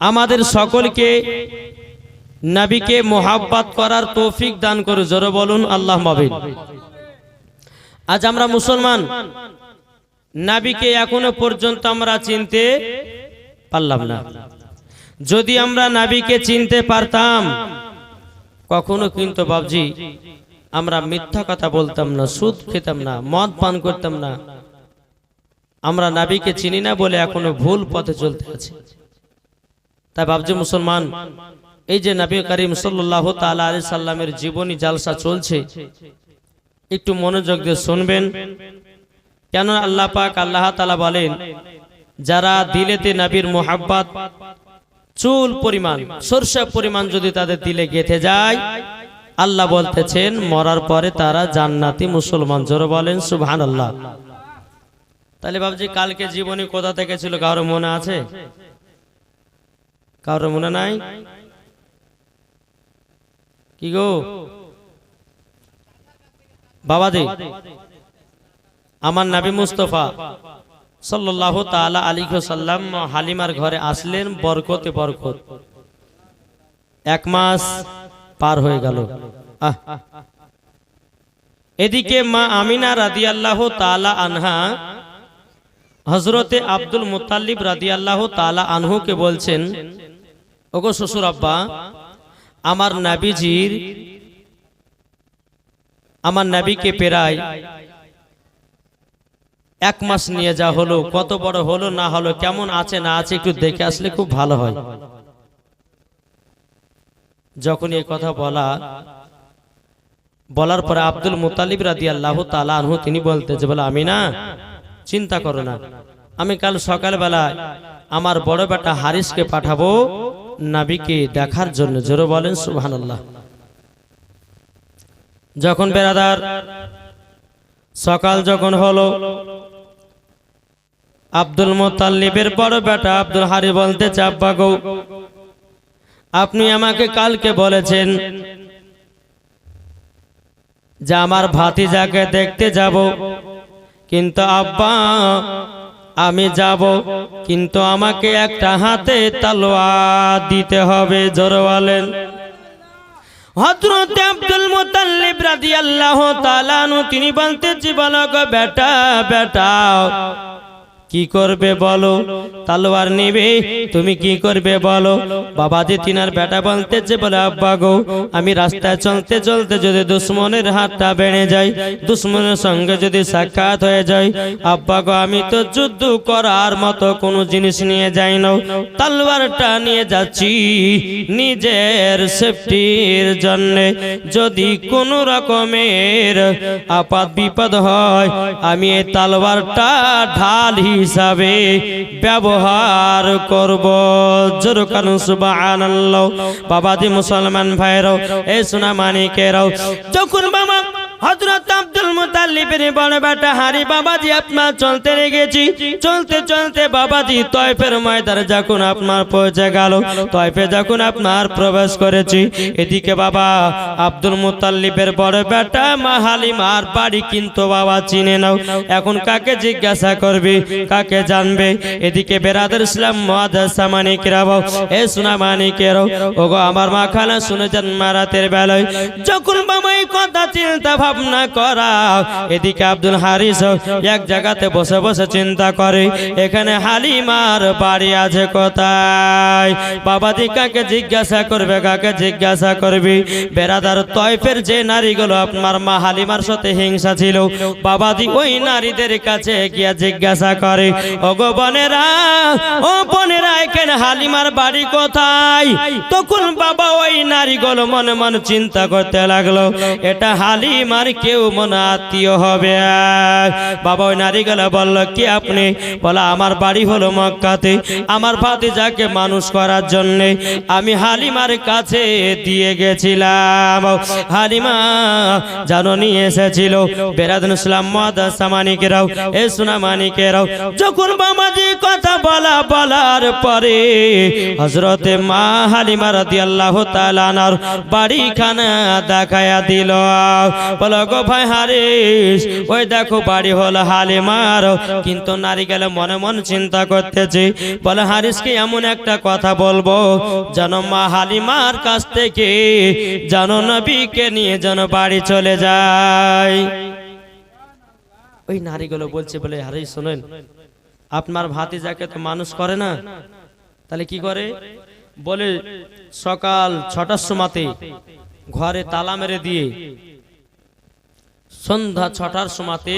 আমাদের সকলকে নবীকে মোহাব্বত করার তৌফিক দান করে। জোরে বলুন, আল্লাহ আজ আমরা মুসলমান, নাবিকে এখনও পর্যন্ত আমরা চিনতে পারলাম না। যদি আমরা নাবিকে চিনতে পারতাম, কখনো কিন্তু বাবজি আমরা মিথ্যা কথা বলতাম না, সুদ খেতাম না, মদ পান করতাম না। আমরা নাবিকে চিনি না বলে এখনও ভুল পথে চলতে আছি। তাই বাবজি মুসলমান, এই যে নবী করিম সাল্লাহ তালা আলি সাল্লামের জীবনী জালসা চলছে, একটু মনোযোগ দিয়ে শুনবেন। কেন আল্লাহ পাক আল্লাহ তালা বলেন, যারা দিলেতে নবীর মোহাব্বত, চুল পরিমাণ, সরষে পরিমাণ যদি তাদের দিলে গেথে যায়, আল্লাহ বলতেছেন, মরার পরে তারা জান্নাতি মুসলমান, জোর বলেন সুবহান আল্লাহ তাহলে বাবজি কালকে জীবনী কোথা থেকে ছিল? কারও মনে আছে? কারও মনে নাই? কি গো? বাবাজি আমার নাবি মুস্তফা সাল্লাল্লাহু তাআলা আলাইহি সাল্লাম হালিমার ঘরে আসলেন বরকতে বরকত। এক মাস পার হয়ে গেল। আহ। এদিকে মা আমিনা রাদিয়াল্লাহু তাআলা আনহা হজরতে আব্দুল মুতাল্লিব রাদিয়াল্লাহু তালা আনহুকে বলছেন, ওগো শ্বশুর আব্বা, আমার নাবিজির, আমার নাবিকে পেরায় এক মাস নিয়ে যা হলো, কত বড় হলো, না হলো, কেমন আছে, না আছে, একটু দেখে আসলে খুব ভালো হয়। যখন এই কথা বলা, বলার পরে আব্দুল মুতালিব রাদি আল্লাহ তালা আনহু, তিনি বলতে যে বলে আমি না চিন্তা করো না। আমি কাল সকালবেলায় আমার বড় বেটা হারিসকে পাঠাবো নাবিকে দেখার জন্য। জোরে বলেন, সুবহানাল্লাহ। যখন বেরাদার, সকাল যখন হলো, আব্দুল মোতাল্লিবের বড় বেটা আব্দুল হারি বলতে চাব্বা গো, আপনি আমাকে কালকে বলেছেন যে আমার ভাতিজাকে দেখতে যাব। কিন্তু আব্বা, আমি যাব, কিন্তু আমাকে একটা হাতে তালোয়ার দিতে হবে জোরওয়ালেন তিনি বলতে জীবন বেটা বেটা কি করবে বলো? তালোয়ার নিবে? তুমি কি করবে বলো? বাবা যে তিনার বেটা বলতেছে বলে, আব্বা গো, আমি রাস্তায় চলতে চলতে যদি দুশ্মনের হাতটা বেড়ে যায় দুশ্মনের সঙ্গে যদি সাক্ষাৎ হয়ে যায় আব্বা গো, আমি তো যুদ্ধ করার মতো কোনো জিনিস নিয়ে যাই না। তালোয়ারটা নিয়ে যাচ্ছি নিজের সেফটির জন্য। যদি কোনো রকমের আপাত বিপদ হয়, আমি এই তালোয়ারটা ঢাল হিসাবে ব্যবহার করব। জোর কানু সুবহানাল্লাহ। বাবাজি মুসলমান ভাইরাও এই সোনা মানিকেরাও যখন বাবা হযরত আব্দুল মুতাল্লিবের বড় বেটা হারি বাবাজি আপনার চলতে লেগেছি চলতে চলতে বাবাজি তয়ফের ময়দানে যখন আপনার পৌঁছে গেল, তয়ফে যখন আপনার প্রবেশ করেছি, এদিকে বাবা আব্দুল মুতাল্লিবের বড় বেটা মা হালিমার বাড়ি কিন্তু বাবা চিনে নাও। এখন কাকে জিজ্ঞাসা করবি? কাকে জানবে? এদিকে বেরাদের ইসলাম মহাদাসা মানিকেরাও, এ সোনা মানিকেরাও, ওগো আমার মা খালা শুনে যান মারাতের বেলায়, যখন বাবা এই কথা চিন্তা ভাবনা করা। এদিকে আব্দুল হারিস এক জায়গাতে বসে বসে চিন্তা করে, এখানে হালিমার বাড়ি আছে কোথায়? বাবাজি কাকে জিজ্ঞাসা করবে, কাকে জিজ্ঞাসা করবি? বেরাদার তয়ফের যে নারীগুলো, আপনার মা হালিমার সাথে হিংসা ছিল বাবাজি ওই নারীদের কাছে গিয়া জিজ্ঞাসা করে, ওগো বোনেরা, ও বোনেরা, এখানে হালিমার বাড়ি কোথায়? তখন বাবা ওই নারীগুলো মনে মনে চিন্তা করতে লাগল, এটা হালিমার কেউ মনে আত্মীয় হবে? বাবা ওই নারীগুলো বলল, কি আপনি? বলা, আমার বাড়ি হলো মক্কাতে। আমার ভাতিজাকে মানুষ করার জন্য আমি হালিমার কাছে দিয়ে গেছিলাম। হালিমা জানো নিয়ে এসেছিল। বেরাদুল ইসলাম মাদাসা মানিকেরাও এ যখন বাবাজি কথা বলা বলার পরে হজরতে মা হালিমা রাদিয়াল্লাহু তাআলা আনার বাড়িখানা দেখায়া দিল। বলো গো ভাই হারিস, ওই দেখো বাড়ি হলো হালিমার, কিন্তু নারী গেলে মনে মনে চিন্তা করতেছে। বলে হারিসকে এমন একটা কথা বলব, যেন মা হালিমার কাছ থেকে যেন নবীকে নিয়ে যেন বাড়ি চলে যায়। ওই নারীগুলো বলছে বলে, হারিস শোনেন, আপনার ভাতিজাকে তো মানুষ করে না। তাহলে কি করে? বলে, সকাল ছটার সময়তে ঘরে তালা মেরে দিয়ে সন্ধ্যা ছটার সময়তে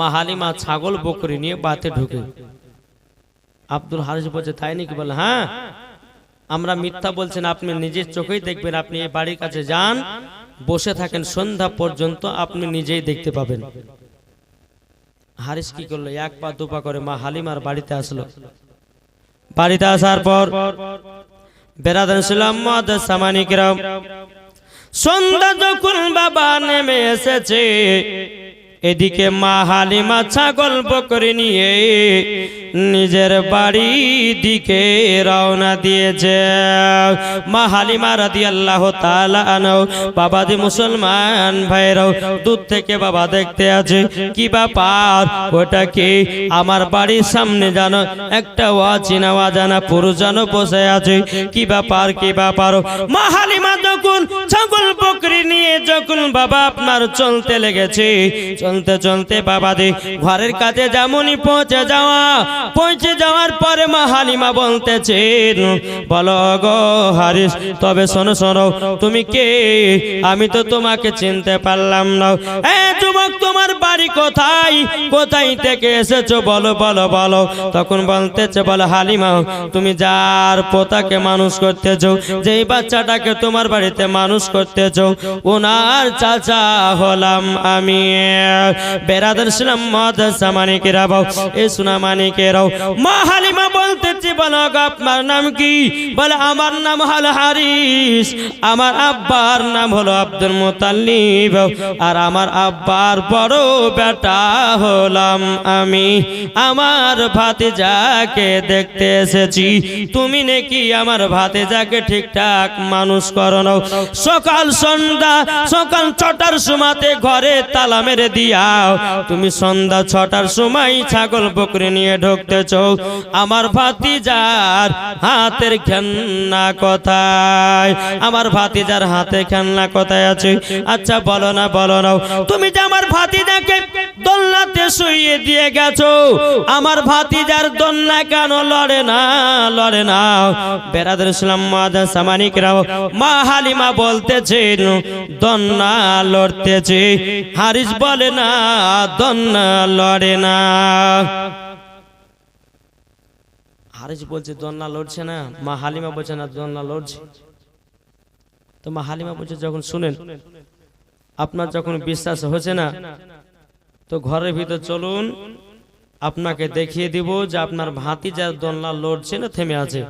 মাহালিমা ছাগল বকরি নিয়ে বাতে ঢুকে। আব্দুল হারিস বলছে, তাই নাকি? বলে হ্যাঁ আমরা মিথ্যা বলছেন আপনি নিজের চোখেই দেখবেন, আপনি এই বাড়ির কাছে যান, বসে থাকেন, সন্ধ্যা পর্যন্ত আপনি নিজেই দেখতে পাবেন। হারিস কি করল? এক পা দুপা করে মা হালিমার বাড়িতে আসলো। বাড়িতে আসার পর বেরাদান ছিলাম সামানিকরাম সন্ধ্যা যখন বাবা নেমে এসেছে এদিকে মা হালিমা ছাগল বকরি নিয়ে নিজের বাড়ি দিকে রওনা দিয়েছে। মা হালিমা রাদি আল্লাহ আনো বাবা দি মুসলমান ভাইরাও দূর থেকে বাবা দেখতে আছে। কি ব্যাপার? ওটা কি আমার বাড়ির সামনে জানো একটা অচিনা অজানা পুরুষ যেন বসে আছে? কি ব্যাপার কি ব্যাপার? মা হালিমা যখন ছাগল বকরি নিয়ে যখন বাবা আপনার চলতে লেগেছে, চলতে চলতে বাবা দি ঘরের কাছে যেমনই পৌঁছে যাওয়া পৌঁছে যাওয়ার পরে মা হালিমা বলতেছেন বলো গো হারিস, তবে শোনো শোনো, তুমি কে? আমি তো তোমাকে চিনতে পারলাম না। এ যুবক, তোমার বাড়ি কোথায়? কোথায় থেকে এসেছ? বলো বলো বলো। তখন বলতেছে, বলো, হালিমা, তুমি যার পোতাকে মানুষ করতেছো, যেই বাচ্চাটাকে তোমার বাড়িতে মানুষ করতেছো, ওনার চাচা হলাম আমি। বেরাদার ছিলাম মদ, সামানিকেরা বাউ এ সোনা মানিকেরাও মা হালিমা বলতেছি, বলো আপনার নাম কি? বলে, আমার নাম হলো হারিস, আমার আব্বার নাম হলো আব্দুল মোতাল্লিব আর আমার আব্বার বড় বেটা হলাম আমি। আমার ভাতিজাকে দেখতে এসেছি। তুমি নাকি আমার ভাতিজাকে ঠিকঠাক মানুষ করো সকাল সন্ধ্যা, সকাল ছটার সময়তে ঘরে তালা মেরে দিয়াও। তুমি সন্ধ্যা ছটার সময় ছাগল বকরি নিয়ে ঢুকতেছ আমার ভাতিজার হাতের খেলনা কোথায়? আমার ভাতিজার হাতে খেলনা কোথায় আছে? আচ্ছা বলো না বলো না। তুমি যে আমার ভাতিজাকে দোলনাতে শুইয়ে দিয়ে গেছো, আমার ভাতিজার দোলনা কেন লড়ে না লড়ে না? বেরাদের ইসলাম মাদা সামানিকরাও মা হালিমা বলতেছেন দন্না লড়তেছে। হারিস বলে না দন্না লড়ে না। হারিস বলছে দন্না লড়ছে না। মা হালিমা বলছে, না দন্না লড়ছে। তো মা হালিমা বলছে, যখন শুনেন, আপনার যখন বিশ্বাস হচ্ছে না, তো ঘরের ভিতর চলুন, আপনাকে দেখিয়ে দিব যে আপনার ভাতি যার দোলনা লড়ছে না, থেমে আছে।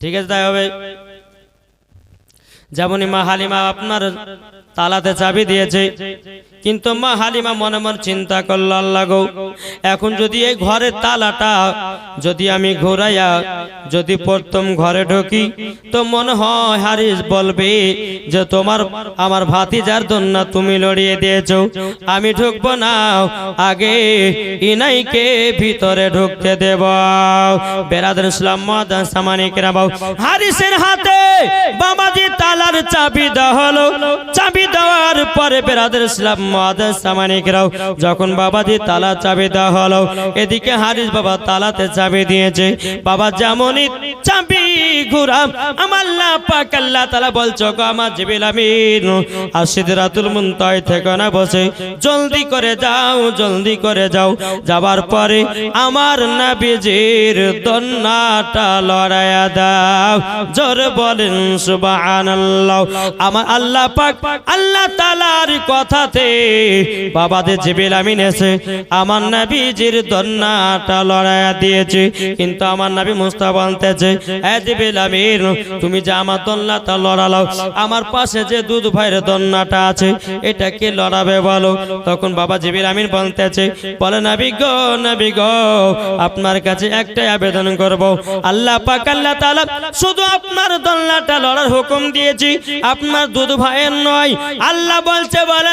ঠিক আছে, তাই হবে। যেমনই মা হালিমা আপনার তালাতে চাবি দিয়েছে কিন্তু মা হালিমা মনে মনে চিন্তা করল, আল্লাহ এখন যদি এই ঘরের তালাটা যদি আমি ঘোরাইয়া যদি প্রথম ঘরে ঢুকি, তো মনে হয় হারিস বলবে যে তোমার, আমার ভাতিজার জন্য তুমি লড়িয়ে দিয়েছ। আমি ঢুকবো না, আগে ইনাইকে ভিতরে ঢুকতে দেব। বেরাদের ইসলাম হারিসের হাতে বাবাজি তালার চাবি দেওয়া হলো। চাবি দেওয়ার পরে বেরাদের ইসলাম মাদান সামানিকেরাও যখন বাবাজি তালা চাবি দেওয়া হলো, এদিকে হারিস বাবা তালাতে চাবি দিয়েছে, বাবা যেমনই চাবি ঘুরা আমার পাক আল্লাহ তালা বলছো আমার জিবিল আমিন আর সিদরাতুল মুনতায় থেকে না বসে, জলদি করে যাও, জলদি করে যাও। যাবার পরে আমার নবীজির দন্নাটা লড়াইয়া দাও, জোর বলেন সুবহানাল্লাহ। আমার আল্লাহ পাক আল্লাহ তাআলার কথাতে বাবাদের জিবিল আমিন এসে আমার নবীজির দন্নাটা লড়াইয়া দিয়েছে। কিন্তু আমার নবী মুস্তাফা বলতেছে হ্যাঁ জিবিল আমির তুমি যে আমার দোলনাটা লড়ালাও, আমার পাশে যে দুধ ভাইয়ের দোলনাটা আছে এটাকে লড়াবে বলো? তখন বাবা জিবির আমির বলতেছে, বলে, নাবি গো নাবি গো, আপনার কাছে একটাই আবেদন করব। আল্লাহ পাক, আল্লাহ তাআলা শুধু আপনার দোলনাটা লড়ার হুকুম দিয়েছি। আপনার দুধ ভাইয়ের নয়, আল্লাহ বলছে, বলে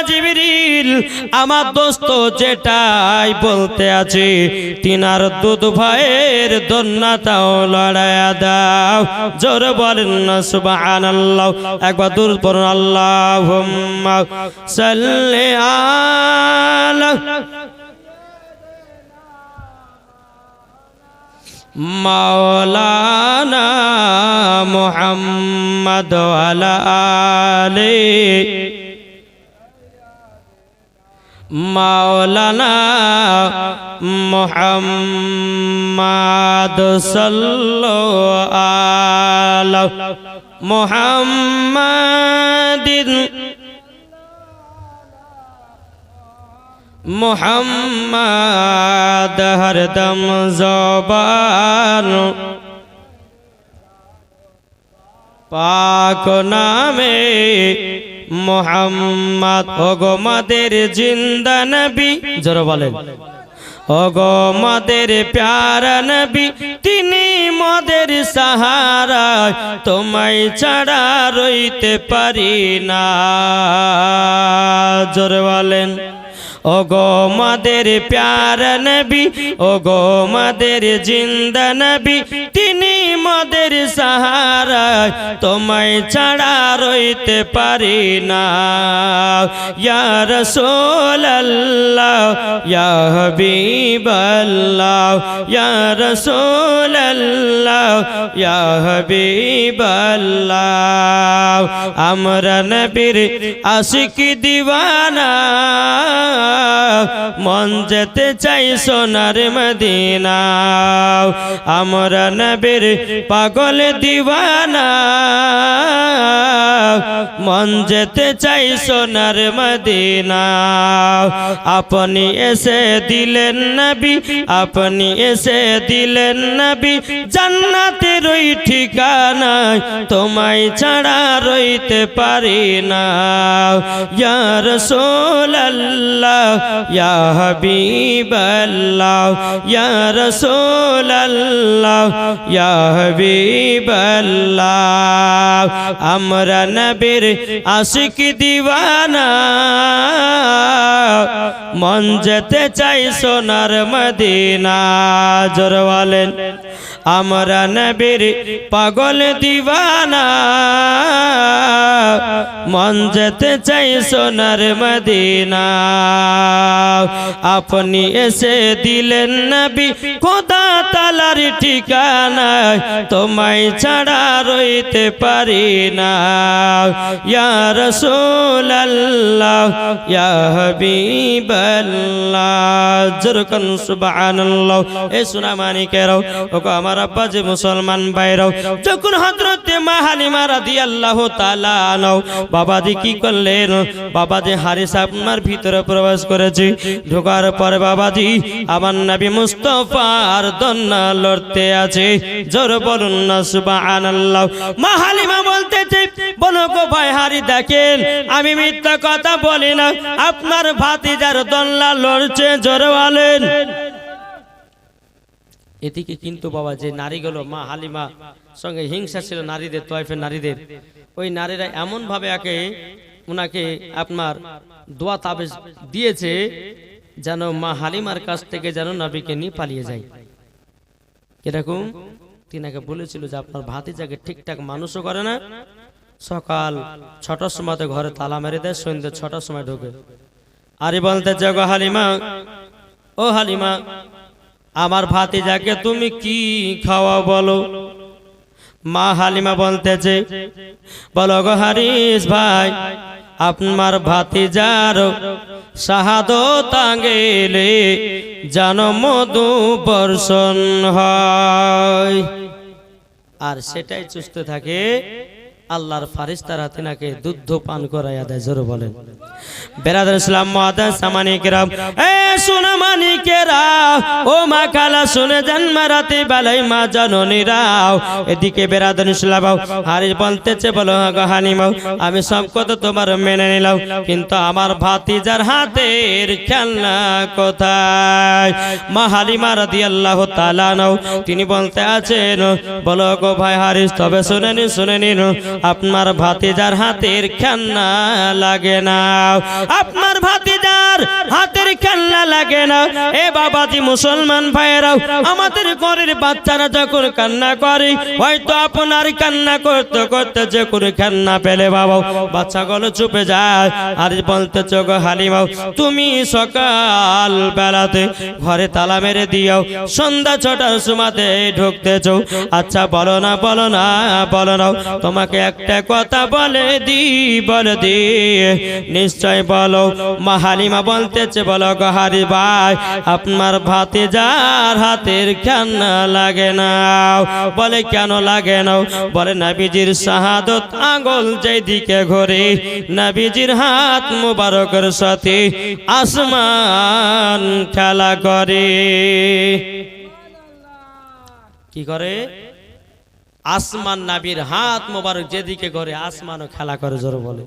জিবিরিল, আমার দোস্ত যেটাই বলতে আছে, তিনার দুধ ভাইয়ের দোলনাটাও লড়াইয়া দাও। জোর বলেন না, সুবহানাল্লাহ, একবার দূর পড়ুন, আল্লাহুম্মা সাল্লি আলা মাওলানা মুহাম্মদ আলা আলে মাওলানা মুহাম্মদ সাল্লো আলা মুহাম্মাদিন মোহাম্মদ হরদম জবান পাক নামে মোহাম্মদ ওগমাদের জিন্দা নবী, জোর বলেন। ওগো মদের প্যারা নবী, তিনি মদের সাহারা, তোমায় ছাড়া রইতে পারি না, জোর বলেন। ও গো মাদের প্যার নবী ও গো মাদের জিন্দা নবী, তিনি মদের সাহারা তোমায় ছাড়া রইতে পারি না। ইয়া রাসূলুল্লাহ, ইয়া হাবিবাল্লাহ, ইয়া রাসূলুল্লাহ, ইয়া হাবিবাল্লাহ। আমরা নবীর আশিক দিওয়ানা, মন যেতে চাই সোনার মদিনা। আমরা নবীর পাগল দিওয়ানা মন যেতে চাই সোনার মদিনা। আপনি এসে দিলেন নবী, আপনি এসে দিলেন নবী, জান্নাতের ওই ঠিকানায় তোমায় ছাড়া রইতে পারি না। ইয়া রাসূলুল্লাহ, ইয়া হাবিবাল্লাহ, ইয়া রাসূলুল্লাহ, ইয়া হাবিবাল্লাহ আমরা নবীর আশিক দিওয়ানা। মন যেতে চাই সোনার মদিনা। জোর বলেন। আমরা নবীর পাগল দিওয়ানা। মন যেতে চাই সোনার মদিনা। আপনি এসে দিলেন নবী খোদা তালার ঠিকানা। তোমায় ছাড়া রইতে পারি না। ইয়া রাসূলুল্লাহ, ইয়া হাবিবাল্লাহ। জরকান সুবহানাল্লাহ। এ সোনা মানিকেরাও, ওগো আমার আব্বা যে মুসলমান ভাইরাও যখন হযরতে মা হালিমা রাদিয়াল্লাহু তাআলা আনও বাবাজি কি করলেন? বাবাজি হারিস আপনার ভিতরে প্রবেশ করেছে। ঢোকার পরে বাবাজি, আমার নবী মুস্তফার দন্না লড়তে আছে। জোর বলুন না, সুবহানাল্লাহ। মা হালিমা বলতেছে, বলো গো ভাই হারি, দেখেন, আমি মিথ্যা কথা বলি না। আপনার ভাতিজার দন্না লড়ছে, জোর বলেন। এদিকে কিন্তু বাবা যে নারীগুলো মা হালিমা, সঙ্গে হিংসা ছিল নারীদের, তয়ফের নারীদের। ওই নারীরা এমন ভাবে একে ওনাকে আপনার দোয়া তাবেজ দিয়েছে যেন মা হালিমার কাছ থেকে যেন নবীকে নিয়ে পালিয়ে যায়। কীরকম? তিনাকে বলেছিল যে আপনার ভাতি ভাতিজাকে ঠিকঠাক মানুষও করে না। সকাল ছটার সময় তো ঘরে তালা মেরে দেয়, সন্ধ্যে ছটার সময় ঢোকে। আরে বলতে যাগো হালিমা, ও হালিমা আমার ভাতিজাকে তুমি কি খাওয়া বলো? মা হালিমা বলতেছে, বলো গো হারিস ভাই, আপনার ভাতিজার শাহাদত গেলে যেন মধু বর্ষণ হয়। আর সেটাই চুষতে থাকে আল্লাহর ফারিস্তারা তিনাকে দুধ পান করাইয়া দেয়, জোরে বলেন। এ ও মা খালা শুনে এদিকে বলো হ্যাঁ আমি সব কথা তোমার মেনে নিলাম, কিন্তু আমার ভাতিজার হাতের খেলনা কোথায়? মা হালিমা রাদি আল্লাহ তালা নাও তিনি বলতে আছেন, বলো গো ভাই হারিস, তবে শুনে নিন শুনে নিন আপনার ভাতিজার হাতের খান্না লাগে না। আপনার ভাতিজার হাতের খেলনা লাগে না। এ বাবাজি মুসলমান ভাইয়েরাও, আমাদের ঘরের বাচ্চারা যখন কান্না করে, হয়তো আপনার কান্না করতে করতে যে করে খেলনা পেলে বাবা বাচ্চাগুলো চুপে যায় আর বলতে চোখ হালিমাও, তুমি সকাল বেলাতে ঘরে তালা মেরে দিও সন্ধ্যা ছটার সময়তে ঢুকতেছ। আচ্ছা বলো না বলো না বলো না। তোমাকে একটা কথা বলে দি বলে দি নিশ্চয় বলো মা হালিমা বলতেছে, বলো গহারি ভাই, আপনার ভাতে যার হাতের খেলনা লাগে না। বলে, কেন লাগে না? বলে, নাবিজির শাহাদত আঙ্গল যেদিকে ঘরে, নাবিজির হাত মুবারকের সাথে আসমান খেলা করে। কি করে? আসমান নাবির হাত মোবারক যেদিকে করে আসমানও খেলা করে, জোর বলে।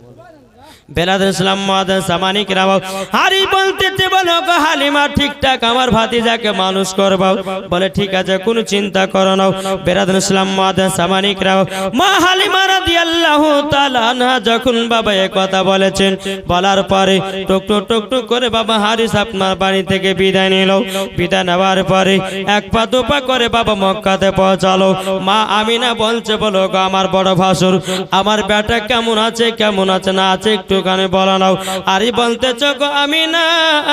যখন বাবা কথা বলেছেন, বলার পরে টুক টুক টুক টুক করে বাবা হারিস আপনার বাড়ি থেকে বিদায় নিল। বিদায় নেওয়ার পরে এক পা করে বাবা মক্কাতে পৌঁছালো। মা আমিনা বলছে, বলো আমার বড় ভাসুর, আমার বেটা কেমন আছে কেমন আছে, না আছে একটুখানি বলা নাও। আরে বলতেছ গো আমি না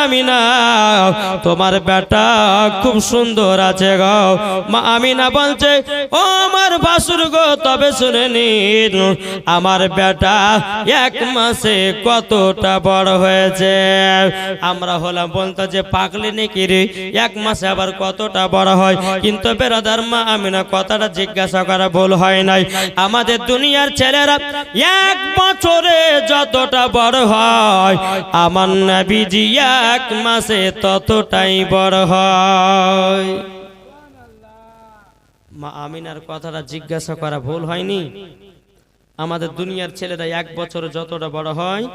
আমি না তোমার বেটা খুব সুন্দর আছে গো। মা আমি না বলছে, ও আমার ভাসুর গো, তবে শুনে নিন, আমার বেটা এক মাসে কতটা বড় হয়েছে। আমরা হলাম বলতো যে পাকলে নাকি রে, এক মাসে আবার কতটা বড় হয়? কিন্তু বেরাদার মা আমি না কথাটা জিজ্ঞাসা করা ভুল হয় নাই। আমাদের দুনিয়ার ছেলেরা এক বছরে যতটা বড় হয়, আমার নাবিজি এক মাসে ততটাই বড় হয়। মা আমিনার কথাটা জিজ্ঞাসা করা ভুল হয়নি। আমাদের দুনিয়ার ছেলেরা এক বছরে যতটা বড় হয়,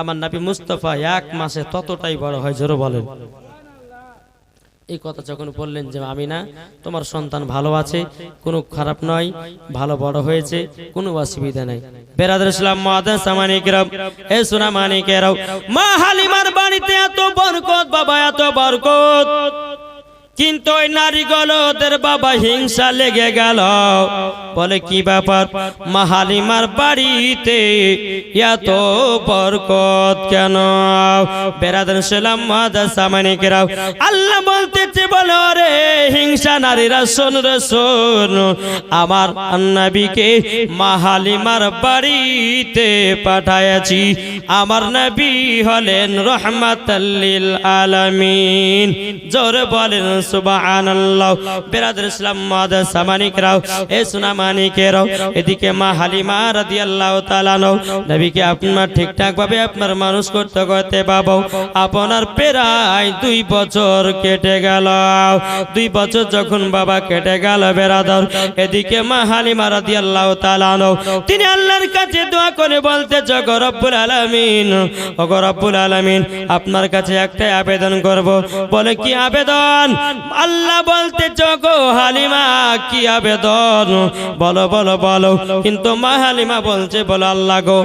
আমার নাবি মুস্তফা এক মাসে ততটাই বড় হয়, জোরে বলেন। এই কথা যখন বললেন যে আমি না তোমার সন্তান ভালো আছে, কোনো খারাপ নয়, ভালো বড় হয়েছে, কোনো অসুবিধা নাই। বেরাদার ইসলাম মাদান মানিকেরাও হে সোনা মানিক মানিকেরাও মা হালিমার বাড়িতে এত বরকত, বাবা এত বরকত। কিন্তু ওই নারীগুলো ওদের বাবা হিংসা লেগে গেল। বলে, কি ব্যাপার? মাহালিমার বাড়িতে এত বরকত কেন? বেরাদান সালাম মাদা সামানিকেরাও আল্লাহ বলতেছে, বলো রে হিংসা নারীরা, শোন রে, শোন। আমার নবীকে মাহালিমার বাড়িতে পাঠাইছি আমার নবী হলেন রহমাতাল্লিল আলামিন। জোরে বলেন সুবহানাল্লাহ। বেরাদার ইসলাম মাদা সামানিকরাও এ সোনা মানিকেরাও এদিকে মা হালিমা রাদিয়াল্লাহু তাআলা নও। নবীকে আপনার ঠিকঠাক ভাবে আপনার মানুষ করতে করতে বাবা আপনার প্রায় দুই বছর কেটে গেল। দুই বছর যখন বাবা কেটে গেল বেরাদার, এদিকে মা হালিমা রাদিয়াল্লাহু তাআলা নও। তিনি আল্লাহর কাছে দোয়া করে বলতে জগ রব্বুল আলামিন ও গো রব্বুল আলামিন, আপনার কাছে একটাই আবেদন করব। বলে, কি আবেদন? আল্লাহ বলতে, জগ হালিমা, কি আবেদন? বলো বলো বলো। কিন্তু মা হালিমা বলছে, বলো, আল্লাহ গো,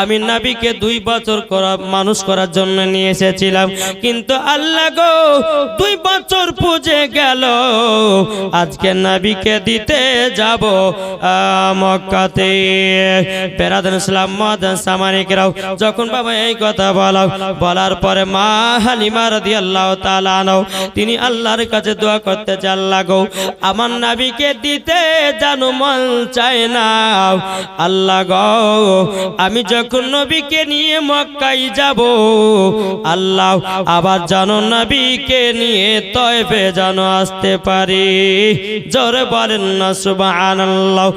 আমি নাবিকে দুই বছর করা, মানুষ করার জন্য নিয়ে এসেছিলাম। কিন্তু আল্লাহ গো, দুই বছর পুজে গেল। আজকে নাবিকে দিতে যাব মক্কাতে। বেরাদান ইসলাম মদান সামানিকরাও, যখন বাবা এই কথা বলো বলার পরে মা হালিমা রাদিয়াল্লাহু তাআলা আনহু, তিনি আল্লাহর কাছে দোয়া করতে চান লাগো আমার নাবিকে দিতে জানো মন চায় না। আল্লাহ গো, আমি যখন নবীকে নিয়ে মক্কাই যাব, আল্লাহ আবার জানো নবীকে নিয়ে তয়বে জানো আসতে পারি। জোরে বলেন না, সুবহানাল্লাহ।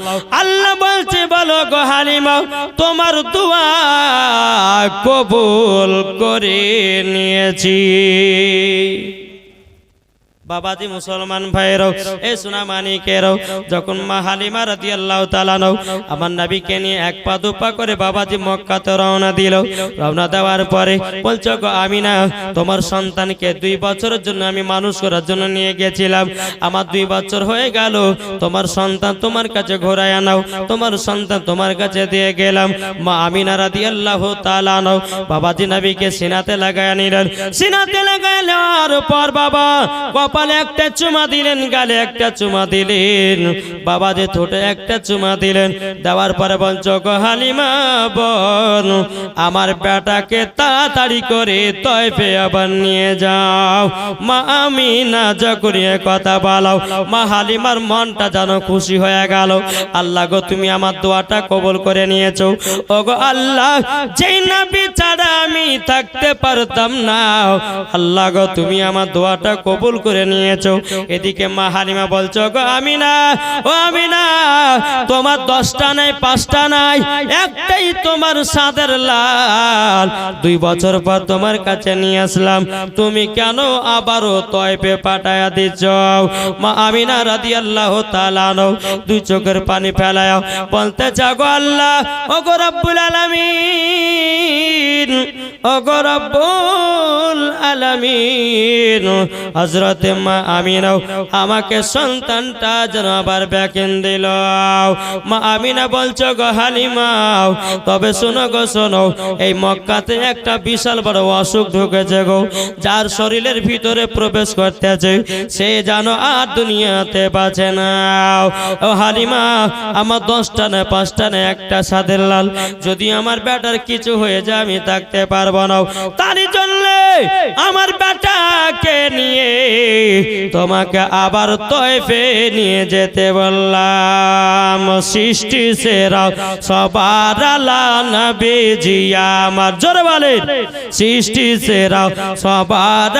আল্লাহ বলছে, বলো গো হালিমা, তোমার দোয়া কবুল করে নিয়েছি। বাবাজি মুসলমান ভাইয়েরও, এ সোনা মানিকেরও যখন মা হালিমা রাদি আল্লাহ তালানো আমার নাবিকে নিয়ে এক পা দু পা করে বাবাজি মক্কাতে রওনা দিল। রওনা দেওয়ার পরে বলছো গো আমি না তোমার সন্তানকে দুই বছরের জন্য আমি মানুষ করার জন্য নিয়ে গেছিলাম। আমার দুই বছর হয়ে গেল, তোমার সন্তান তোমার কাছে ঘোরায় আনাও, তোমার সন্তান তোমার কাছে দিয়ে গেলাম। মা আমিনা রাদি আল্লাহ তালানো বাবাজি নাবিকে সিনাতে লাগায় নিলেন। সিনাতে নেওয়ার পর বাবা একটা চুমা দিলেন, গালে একটা চুমা দিলেন। বাবা যে ঠোঁটে একটা চুমা দিলেন, দেওয়ার পরে বঞ্চ হালিমা বন, আমার বেটাকে তাড়াতাড়ি করে তয়ফে আবার নিয়ে যাও। মা আমি না করিয়ে কথা বলাও। মা হালিমার মনটা যেন খুশি হয়ে গেল। আল্লাহ গো, তুমি আমার দোয়াটা কবল করে নিয়েছো। ও গো আল্লাহ, যেই না ছাড়া আমি থাকতে পারতাম না। আল্লাহ গো, তুমি আমার দোয়াটা কবুল করে নিয়েছো। এদিকে মা হালিমা বলছো গো আমি না ও আমি না তোমার দশটা নাই, পাঁচটা নাই, একটাই তোমার সাদের লাল। দুই বছর পর তোমার কাছে নিয়ে আসলাম। তুমি কেন আবারও তয়পে পাঠায়া দিচ্ছ? মা আমিনা রাদি আল্লাহ তালানো দুই চোখের পানি ফেলায় বলতে চাগো আল্লাহ ও গো রব্বুল আলামিন। রব্বুল আলামিন হজরতে মা আমিনাও আমাকে সন্তানটা যেন আবার ব্যাকেন দিল। মা আমিনা বলছো, গো হালিমাও তবে শোনো গো, শোনো, এই মক্কাতে একটা বিশাল বড় অসুখ ঢুকেছে গো, যার শরীরের ভিতরে প্রবেশ করতেছে, সে জানো আর দুনিয়াতে বাঁচে না। ও হালিমা, আমার দশটা না পাঁচটা না একটা সাদের লাল, যদি আমার বেটার কিছু হয়ে যায়, আমি থাকতে পারব না। তারই জন্য আমার বেটাকে নিয়ে তোমাকে আবার তয়ফে নিয়ে যেতে বললাম। সৃষ্টি সেরা, সবার আমার। জোরে বলেন। সৃষ্টি সেরা, সবার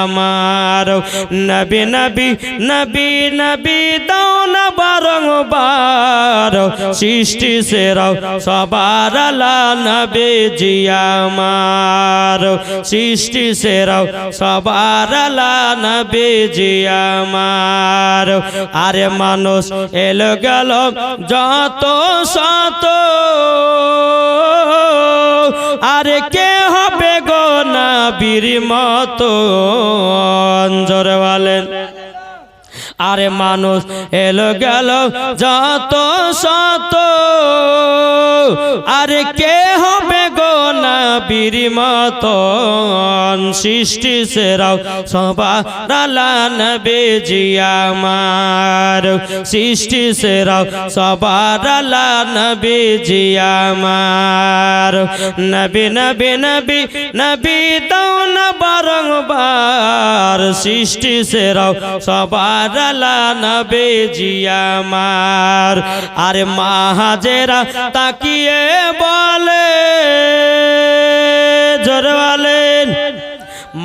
আমার। নবী নবী নবী নবী, দাও না বারংবার। সৃষ্টি সেরা, সবার আলা নবীজি আমার। সৃষ্টি সেরা সবার নবীজি আমার। আরে মানুষ এলো গেল যত শত। আরে কে হবে গো নাবির মতো? জোরে বলেন আরে মানুষ এলো গেল যত শত। আরে কে হবে গো নাবির মতন? সৃষ্টি সেরাও সবার নবেজি আমার। সৃষ্টি সেরাও সবার নবেজি আমার। নবী নবী নবী নবী, দাও না বারংবার সৃষ্টি সেরাও, সবার আলা নবেজি আমার। আরে মাহাজেরা তাকিয়ে বলে, জোরে বলেন।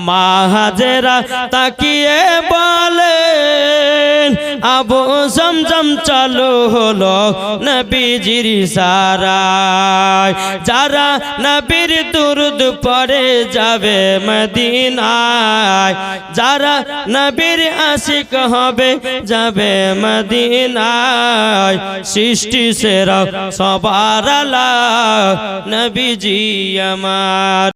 মাহাজেরা তাকিয়ে বলেন আবু জমজম চালু হলো নবীজির সারায়। যারা নবীর দুরুদ পরে যাবে মদিনায়, যারা নবীর আশিক হবে যাবে মদিনায়। সৃষ্টি সেরা সবার নবীজি আমার।